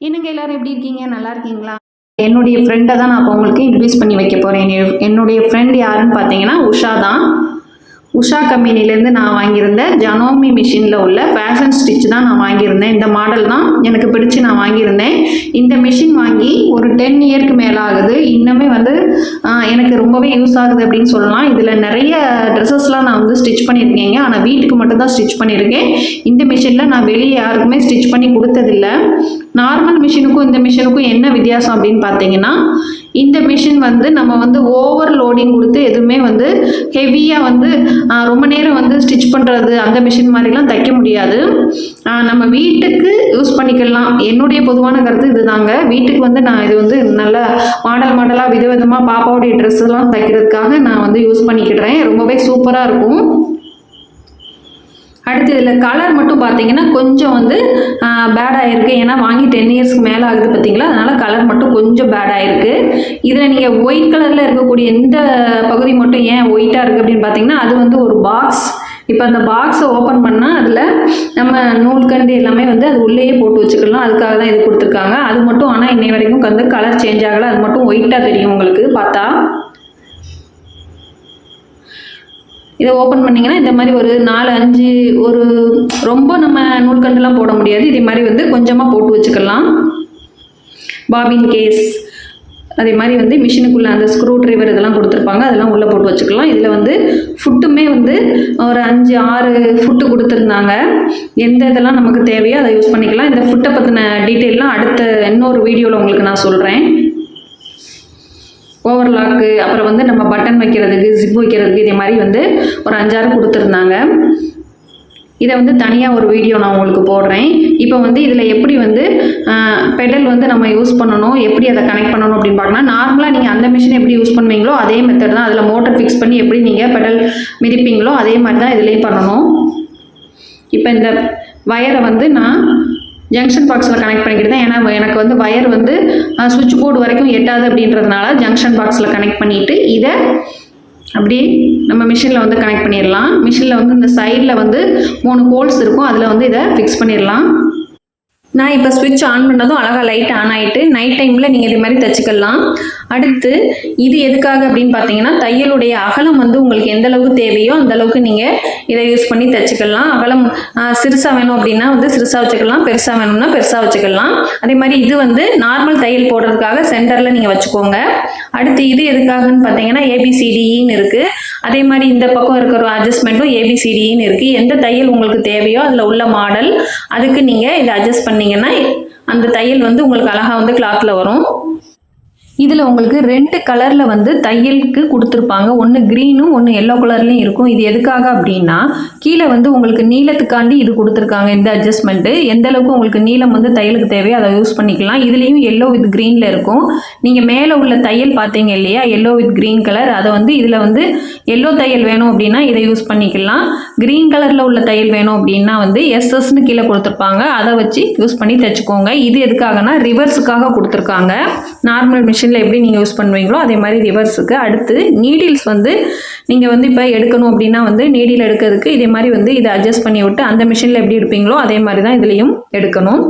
என்னங்க எல்லாரும் எப்படி இருக்கீங்க? நல்லா இருக்கீங்களா? என்னுடைய ஃப்ரெண்டை தான் நான் இப்போ உங்களுக்கு இன்ட்ரடியூஸ் பண்ணி வைக்க போகிறேன் என்னுடைய ஃப்ரெண்ட் யாருன்னு பார்த்தீங்கன்னா உஷா தான். உஷா கம்பெனிலேருந்து நான் வாங்கியிருந்தேன் ஜனோமி மிஷினில் உள்ள ஃபேஷன் ஸ்டிச் தான் நான் வாங்கியிருந்தேன். இந்த மாடல் தான் எனக்கு பிடிச்சி நான் வாங்கியிருந்தேன். இந்த மிஷின் வாங்கி ஒரு டென் இயர்க்கு மேலே ஆகுது இன்னுமே வந்து எனக்கு ரொம்பவே யூஸ் ஆகுது அப்படின்னு சொல்லலாம். இதில் நிறைய ட்ரெஸ்ஸஸ்லாம் நான் வந்து ஸ்டிச் பண்ணியிருக்கேங்க. ஆனால் வீட்டுக்கு மட்டும்தான் ஸ்டிச் பண்ணியிருக்கேன். இந்த மிஷினில் நான் வெளியே யாருக்குமே ஸ்டிச் பண்ணி கொடுத்ததில்ல. நார்மல் மிஷினுக்கும் இந்த மிஷினுக்கும் என்ன வித்தியாசம் அப்படின்னு பார்த்தீங்கன்னா இந்த மிஷின் வந்து நம்ம வந்து ஓவர் லோடிங் கொடுத்து எதுவுமே வந்து ஹெவியாக வந்து ரொம்ப நேரம் வந்து ஸ்டிச் பண்ணுறது அந்த மிஷின் மாதிரிலாம் தைக்க முடியாது. நம்ம வீட்டுக்கு யூஸ் பண்ணிக்கலாம். என்னுடைய பொதுவான கருத்து இதுதாங்க. வீட்டுக்கு வந்து நான் இது வந்து நல்ல மாடல் மாடலாக விதவிதமாக பாப்பாவுடைய ட்ரெஸ் எல்லாம் தைக்கிறதுக்காக நான் வந்து யூஸ் பண்ணிக்கிடுறேன். ரொம்பவே சூப்பராக இருக்கும். அடுத்து இதில் கலர் மட்டும் பார்த்தீங்கன்னா கொஞ்சம் வந்து பேடாக இருக்குது ஏன்னா வாங்கி டென் இயர்ஸ்க்கு மேலே ஆகுது பார்த்தீங்களா? அதனால் கலர் மட்டும் கொஞ்சம் பேடாக இருக்குது இதில் நீங்கள் ஒயிட் கலரில் இருக்கக்கூடிய எந்த பகுதி மட்டும் ஏன் ஒயிட்டாக இருக்குது அப்படின்னு பார்த்தீங்கன்னா அது வந்து ஒரு பாக்ஸ் இப்போ அந்த பாக்ஸை ஓப்பன் பண்ணால் அதில் நம்ம நூல்கண்டு எல்லாமே வந்து அது உள்ளேயே போட்டு வச்சுக்கலாம். அதுக்காக தான் இது கொடுத்துருக்காங்க. அது மட்டும் ஆனால் இன்னை வரைக்கும் வந்து கலர் சேஞ்ச் ஆகலை. அது மட்டும் ஒயிட்டாக தெரியும் உங்களுக்கு. பார்த்தா இதை ஓப்பன் பண்ணிங்கன்னா இந்த மாதிரி ஒரு நாலு அஞ்சு ஒரு ரொம்ப நம்ம நூல்கண்டுலாம் போட முடியாது. இதே மாதிரி வந்து கொஞ்சமாக போட்டு வச்சுக்கலாம். Bobbin case. அதே மாதிரி வந்து மிஷினுக்குள்ளே அந்த ஸ்க்ரூ ட்ரைவர் இதெல்லாம் கொடுத்துருப்பாங்க. அதெல்லாம் உள்ளே போட்டு வச்சுக்கலாம். இதில் வந்து ஃபுட்டுமே வந்து ஒரு அஞ்சு ஆறு ஃபுட்டு கொடுத்துருந்தாங்க. எந்த இதெல்லாம் நமக்கு தேவையோ அதை யூஸ் பண்ணிக்கலாம். இந்த ஃபுட்டை பற்றின டீட்டெயிலாம் அடுத்த இன்னொரு வீடியோவில் உங்களுக்கு நான் சொல்கிறேன் ஓவர்லாக்கு அப்புறம் வந்து நம்ம பட்டன் வைக்கிறதுக்கு ஜிப் வைக்கிறதுக்கு இதே மாதிரி வந்து ஒரு அஞ்சாறு கொடுத்துருந்தாங்க. இதை வந்து தனியாக ஒரு வீடியோ நான் உங்களுக்கு போடுறேன். இப்போ வந்து இதில் எப்படி வந்து பெடல் வந்து நம்ம யூஸ் பண்ணணும் எப்படி அதை கனெக்ட் பண்ணணும் அப்படின்னு பார்க்கலாம் நார்மலாக நீங்கள் அந்த மிஷின் எப்படி யூஸ் பண்ணுவீங்களோ அதே மெத்தட் தான் அதில் மோட்டர் ஃபிக்ஸ் பண்ணி எப்படி நீங்கள் பெடல் மிதிப்பீங்களோ அதே மாதிரி தான் இதுலேயும் பண்ணணும். இப்போ இந்த வயரை வந்து நான் ஜங்ஷன் பாக்ஸில் கனெக்ட் பண்ணிக்கிட்டு தான். ஏன்னா எனக்கு வந்து வயர் வந்து சுவிட்ச் போர்டு வரைக்கும் எட்டாது அப்படின்றதுனால ஜங்ஷன் பாக்ஸில் கனெக்ட் பண்ணிவிட்டு இதை அப்படியே நம்ம மிஷினில் வந்து கனெக்ட் பண்ணிடலாம். மிஷினில் வந்து இந்த சைடில் வந்து மூணு ஹோல்ஸ் இருக்கும். அதில் வந்து இதை ஃபிக்ஸ் பண்ணிடலாம். நான் இப்போ ஸ்விட்ச் ஆன் பண்ணதும் அழகாக லைட் ஆன் ஆகிட்டு நைட் டைமில் நீங்கள் இது மாதிரி தைச்சிக்கலாம். அடுத்து இது எதுக்காக அப்படின்னு பார்த்தீங்கன்னா தையலுடைய அகலம் வந்து உங்களுக்கு எந்த அளவுக்கு தேவையோ அந்த அளவுக்கு நீங்கள் இதை யூஸ் பண்ணி தைச்சிக்கலாம். அகலம் சிறுசாக வேணும் அப்படின்னா வந்து சிறுசாக வச்சுக்கலாம். பெருசாக வேணும்னா பெருசாக வச்சுக்கலாம். அதே மாதிரி இது வந்து நார்மல் தையல் போடுறதுக்காக சென்டரில் நீங்கள் வச்சுக்கோங்க. அடுத்து இது எதுக்காகன்னு பார்த்தீங்கன்னா ஏபிசிடின்னு இருக்குது அதே மாதிரி இந்த பக்கம் இருக்கிற அட்ஜஸ்ட்மெண்ட்டும் ஏபிசிடின்னு இருக்குது எந்த தையல் உங்களுக்கு தேவையோ அதில் உள்ள மாடல் அதுக்கு நீங்கள் இதை அட்ஜஸ்ட் பண்ணீங்கன்னா அந்த தையல் வந்து உங்களுக்கு அழகாக வந்து கிளாத்தில் வரும். இதில் உங்களுக்கு ரெண்டு கலரில் வந்து தையலுக்கு கொடுத்துருப்பாங்க. ஒன்று க்ரீனும் ஒன்று எல்லோ கலர்லேயும் இருக்கும். இது எதுக்காக அப்படின்னா கீழே வந்து உங்களுக்கு நீளத்துக்காண்டி இது கொடுத்துருக்காங்க இந்த அட்ஜஸ்ட்மெண்ட்டு எந்த அளவுக்கு உங்களுக்கு நீளம் வந்து தையலுக்கு தேவையோ அதை யூஸ் பண்ணிக்கலாம். இதுலேயும் எல்லோ வித் க்ரீனில் இருக்கும். நீங்கள் மேலே உள்ள தையல் பார்த்தீங்க இல்லையா? எல்லோ வித் க்ரீன் கலர் அதை வந்து இதில் வந்து எல்லோ தையல் வேணும் அப்படின்னா இதை யூஸ் பண்ணிக்கலாம். க்ரீன் கலரில் உள்ள தையல் வேணும் அப்படின்னா வந்து எஸ்எஸ்னு கீழே கொடுத்துருப்பாங்க. அதை வச்சு யூஸ் பண்ணி தைச்சிக்கோங்க. இது எதுக்காகனா ரிவர்ஸுக்காக கொடுத்துருக்காங்க. நார்மல் மிஷினில் எப்படி நீங்கள் யூஸ் பண்ணுவீங்களோ அதே மாதிரி ரிவர்ஸுக்கு அடுத்து நீடில்ஸ் வந்து நீங்கள் வந்து இப்போ எடுக்கணும் அப்படின்னா வந்து நீடில் எடுக்கிறதுக்கு இதே மாதிரி வந்து இதை அட்ஜஸ்ட் பண்ணி விட்டு அந்த மிஷினில் எப்படி எடுப்பீங்களோ அதே மாதிரி தான் இதுலேயும் எடுக்கணும்.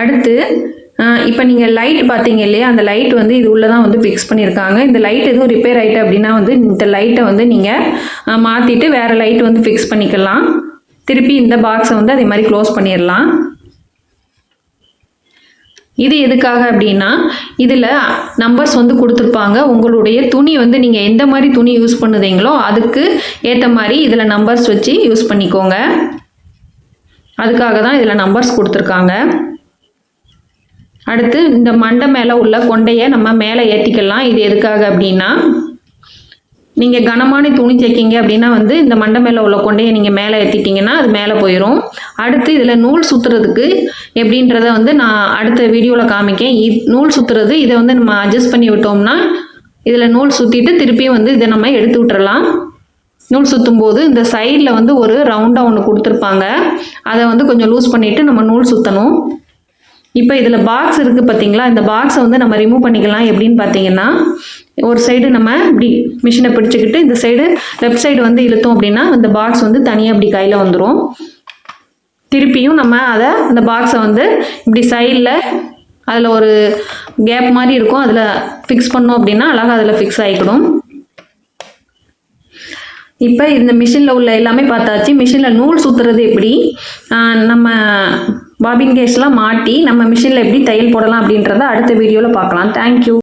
அடுத்து இப்போ நீங்கள் லைட் பார்த்தீங்க இல்லையா? அந்த லைட் வந்து இது உள்ளே தான் வந்து ஃபிக்ஸ் பண்ணியிருக்காங்க. இந்த லைட் எதுவும் ரிப்பேர் ஆகிட்டு அப்படின்னா வந்து இந்த லைட்டை வந்து நீங்கள் மாற்றிட்டு வேறு லைட் வந்து ஃபிக்ஸ் பண்ணிக்கலாம். திருப்பி இந்த பாக்ஸை வந்து அதே மாதிரி க்ளோஸ் பண்ணிடலாம். இது எதுக்காக அப்படின்னா இதில் நம்பர்ஸ் வந்து கொடுத்துருப்பாங்க. உங்களுடைய துணி வந்து நீங்கள் எந்த மாதிரி துணி யூஸ் பண்ணுதீங்களோ அதுக்கு ஏற்ற மாதிரி இதில் நம்பர்ஸ் வச்சு யூஸ் பண்ணிக்கோங்க. அதுக்காக தான் இதில் நம்பர்ஸ் கொடுத்துருக்காங்க. அடுத்து இந்த மண்டை மேலே உள்ள கொண்டையை நம்ம மேலே ஏற்றிக்கலாம் இது எதுக்காக அப்படின்னா நீங்கள் கனமான துணி தைக்கிங்க அப்படின்னா வந்து இந்த மண்டை மேலே உள்ள கொண்டையை நீங்கள் மேலே ஏற்றிட்டிங்கன்னா அது மேலே போயிடும் அடுத்து இதில் நூல் சுற்றுறதுக்கு எப்படின்றத வந்து நான் அடுத்த வீடியோவில் காமிக்கேன். இ- நூல் சுற்றுறது இதை வந்து நம்ம அட்ஜஸ்ட் பண்ணி விட்டோம்னா இதில் நூல் சுற்றிட்டு திருப்பியும் வந்து இதை நம்ம எடுத்து விட்டுறலாம். நூல் சுற்றும் போது இந்த சைடில் வந்து ஒரு ரவுண்டாக ஒன்று கொடுத்துருப்பாங்க. அதை வந்து கொஞ்சம் லூஸ் பண்ணிவிட்டு நம்ம நூல் சுற்றணும் இப்போ இதில் பாக்ஸ் இருக்குது பார்த்தீங்களா இந்த பாக்ஸை வந்து நம்ம ரிமூவ் பண்ணிக்கலாம். எப்படின்னு பார்த்தீங்கன்னா ஒரு சைடு நம்ம இப்படி மிஷினை பிடிச்சிக்கிட்டு இந்த சைடு லெஃப்ட் சைடு வந்து இழுத்தோம் அப்படின்னா இந்த பாக்ஸ் வந்து தனியாக இப்படி கையில் வந்துடும் திருப்பியும் நம்ம அதை அந்த பாக்ஸை வந்து இப்படி சைடில் அதில் ஒரு கேப் மாதிரி இருக்கும். அதில் ஃபிக்ஸ் பண்ணோம் அப்படின்னா அழகாக அதில் ஃபிக்ஸ் ஆகிக்கிடும். இப்போ இந்த மிஷினில் உள்ள எல்லாமே பார்த்தாச்சு. மிஷினில் நூல் சுற்றுறது எப்படி? நம்ம பாபின் கேஸ்லாம் மாட்டி நம்ம மிஷினில் எப்படி தையல் போடலாம் அப்படின்றத அடுத்த வீடியோவில் பார்க்கலாம். தேங்க்யூ